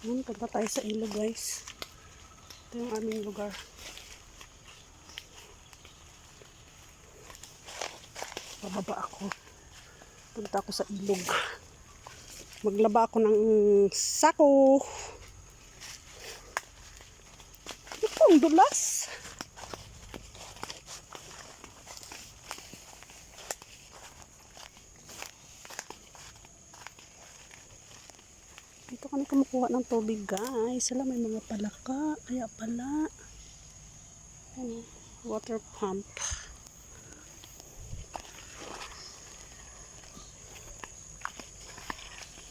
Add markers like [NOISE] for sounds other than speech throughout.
Yun, punta tayo sa ilog guys. Ito yung aming lugar. Bababa ako. Punta ako sa ilog. Maglaba ako ng sako. Ito ang dulas. Kami kumukuha ng tubig guys. Sila may mga palaka. Kaya pala. Ano, water pump.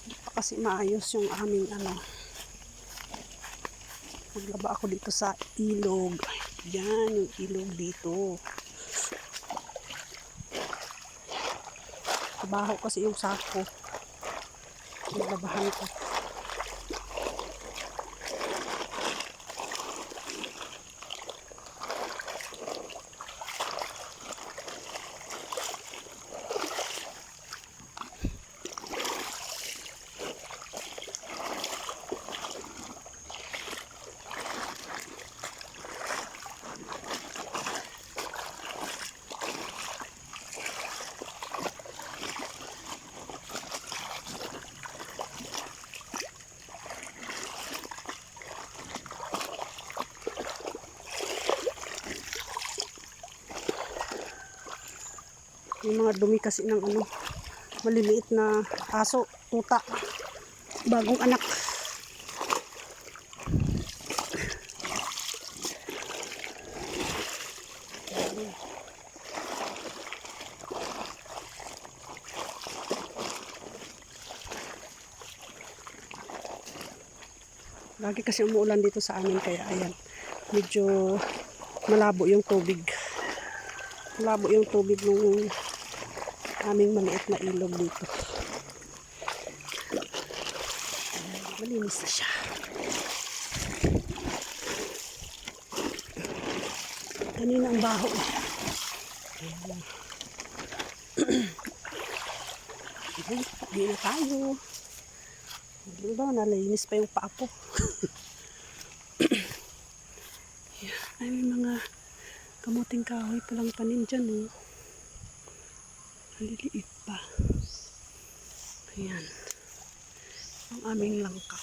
Hindi kasi maayos yung aming ano. Maglaba ako dito sa ilog. Yan yung ilog dito. Kabaho kasi yung sako. Naglabahan ko. Yung mga dumi kasi ng ano, maliliit na aso, tuta, bagong anak. Lagi kasi umuulan dito sa amin kaya ayan, medyo malabo yung tubig. Malabo yung tubig ng aming maliit na ilog dito. Malinis na siya. Kanina ang baho. Hindi [CLEARS THROAT] na tayo. Diba, nalinis pa yung paa ko. [CLEARS THROAT] Ay may mga kamuting kahoy palang tanim dyan, oh. Maliliit pa. Ayan. Ang aming langka.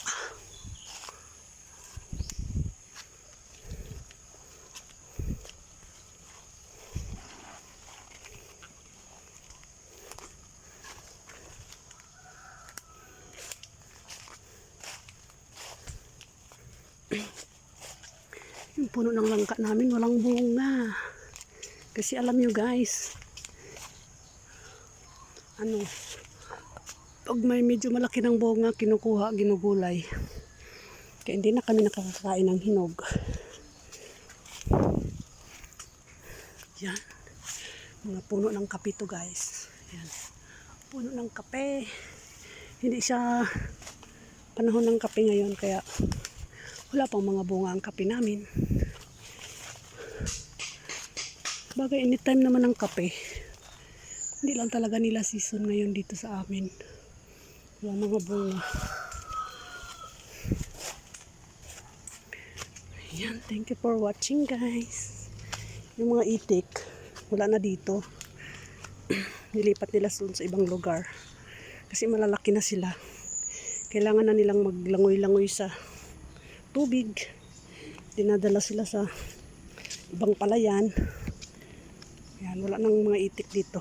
Yung puno ng langka namin walang bunga. Kasi alam nyo guys, ano, pag may medyo malaki ng bunga, kinukuha, ginugulay. Kaya hindi na kami nakakakain ng hinog. Yan. Mga puno ng kape to guys. Yan. Puno ng kape. Hindi siya panahon ng kape ngayon kaya wala pang mga bunga ang kape namin. Bagay anytime naman ang kape. Hindi lang talaga nila season ngayon dito sa amin. Wala mga bunga. Ayan, thank you for watching guys. Yung mga itik, wala na dito. [CLEARS THROAT] Nilipat nila doon sa ibang lugar. Kasi malalaki na sila. Kailangan na nilang maglangoy-langoy sa tubig. Dinadala sila sa ibang palayan. Yan, wala nang mga itik dito.